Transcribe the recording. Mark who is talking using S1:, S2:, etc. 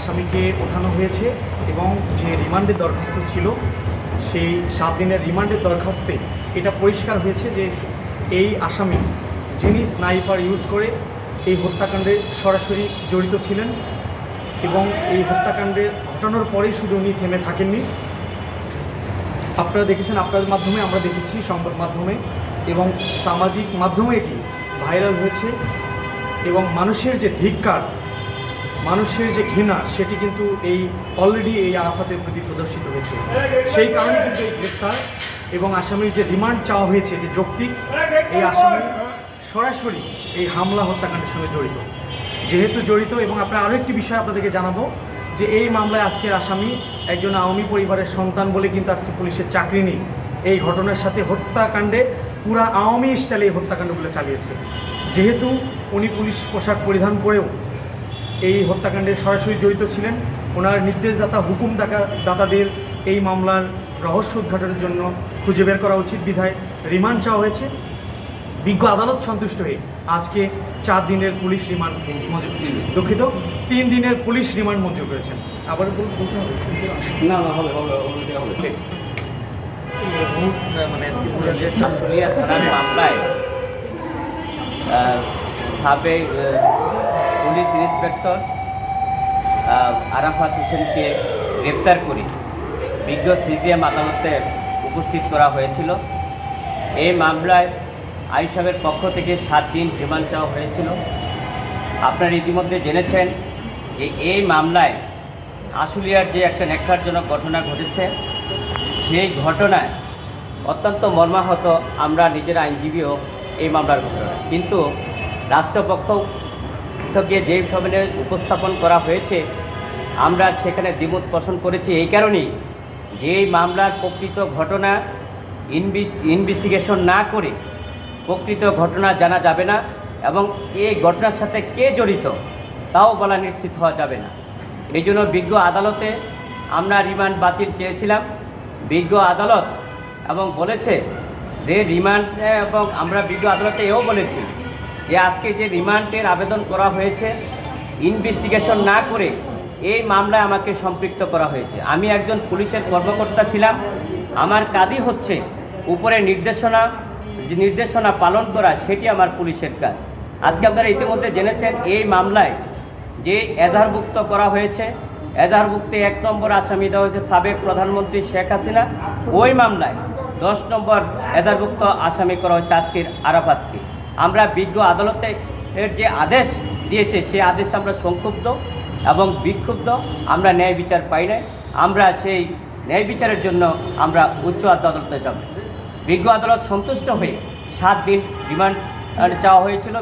S1: আসামিকে ওঠানো হয়েছে এবং যে রিমান্ডের দরখাস্ত ছিল, সেই সাত দিনের রিমান্ডের দরখাস্তে এটা পরিষ্কার হয়েছে যে এই আসামি যিনি স্নাইপার ইউজ করে এই হত্যাকাণ্ডে সরাসরি জড়িত ছিলেন এবং এই হত্যাকাণ্ডে ঘটানোর পরেই শুধু উনি থেমে থাকেননি। আপনারা দেখেছেন আপনাদের মাধ্যমে, আমরা দেখেছি সংবাদ মাধ্যমে এবং সামাজিক মাধ্যমে এটি ভাইরাল হয়েছে এবং মানুষের যে ধিক্কার মানুষের যে ঘৃণা, সেটি কিন্তু এই অলরেডি এই আরাফাতের প্রতি প্রদর্শিত হয়েছে। সেই কারণে কিন্তু এই গ্রেপ্তার এবং আসামির যে রিমান্ড চাওয়া হয়েছে যে যৌক্তিক, এই আসামি সরাসরি এই হামলা হত্যাকাণ্ডের সঙ্গে জড়িত। যেহেতু জড়িত এবং আপনার আরও একটি বিষয় আপনাদেরকে জানাব, যে এই মামলায় আজকের আসামি একজন আওয়ামী পরিবারের সন্তান বলে কিন্তু আজকে পুলিশের চাকরি নেই। এই ঘটনার সাথে হত্যাকাণ্ডে পুরা আওয়ামী স্টাইলে এই হত্যাকাণ্ডগুলো চালিয়েছে। যেহেতু উনি পুলিশ পোশাক পরিধান করেও এই হত্যাকাণ্ডে সরাসরি জড়িত ছিলেন। ওনার নির্দেশদাতা হুকুম দাতা দাতাদের এই মামলার রহস্য উদ্ঘাটনের জন্য খুঁজে বের করা উচিত বিধায় রিমান্ড চাওয়া হয়েছে। বিজ্ঞ আদালত সন্তুষ্ট হয়ে আজকে চার দিনের পুলিশ রিমান্ড মঞ্জুর দুঃখিত তিন দিনের পুলিশ রিমান্ড মঞ্জুর করেছেন। আবার
S2: না না হবে হবে
S1: মানে
S3: মামলায় সাবেক পুলিশ ইন্সপেক্টর আরাফাত হোসেনকে গ্রেপ্তার করে বিজ্ঞ সিজিএম আদালতে উপস্থিত করা হয়েছিল। এই মামলায় আইসাবের পক্ষ থেকে সাত দিন রিমান্ড চাওয়া হয়েছিল। আপনারা ইতিমধ্যে জেনেছেন যে এই মামলায় আশুলিয়ার যে একটা নেক্ষারজনক ঘটনা ঘটেছে, সেই ঘটনায় অত্যন্ত মর্মাহত আমরা নিজের আইনজীবীও এই মামলার ঘটনা কিন্তু রাষ্ট্রপক্ষ থেকে যে ধরনের উপস্থাপন করা হয়েছে, আমরা সেখানে দ্বিমত পোষণ করেছি। এই কারণেই যে এই মামলার প্রকৃত ঘটনা ইনভেস্টিগেশন না করে প্রকৃত ঘটনা জানা যাবে না এবং এই ঘটনার সাথে কে জড়িত তাও বলা নিশ্চিত হওয়া যাবে না। এই জন্য বিজ্ঞ আদালতে আমরা রিমান্ড বাতিল চেয়েছিলাম। বিজ্ঞ আদালত এবং বলেছে যে রিমান্ড, এবং আমরা বিজ্ঞ আদালতে এও বলেছি যে আজকে যে রিমান্ডের আবেদন করা হয়েছে ইনভেস্টিগেশন না করে এই মামলায় আমাকে সম্পৃক্ত করা হয়েছে। আমি একজন পুলিশের কর্মকর্তা ছিলাম। আমার কাজই হচ্ছে উপরে নির্দেশনা, যে নির্দেশনা পালন করা, সেটি আমার পুলিশের কাজ। আজকে আপনারা ইতিমধ্যে জেনেছেন, এই মামলায় যে এজাহারভুক্ত করা হয়েছে, এজাহারভুক্তে এক নম্বর আসামি দেওয়া হয়েছে সাবেক প্রধানমন্ত্রী শেখ হাসিনা। ওই মামলায় দশ নম্বর এজাহারভুক্ত আসামি করা হয়েছে আজকের আরাফাতকে। আমরা বিজ্ঞ আদালতে এর যে আদেশ দিয়েছে সেই আদেশ আমরা সংক্ষুব্ধ এবং বিক্ষুব্ধ। আমরা ন্যায় বিচার পাই নাই। আমরা সেই ন্যায় বিচারের জন্য আমরা উচ্চ আদালতে যাব। বিজ্ঞ আদালত সন্তুষ্ট হয়ে সাত দিন রিমান্ড চাওয়া হয়েছিল।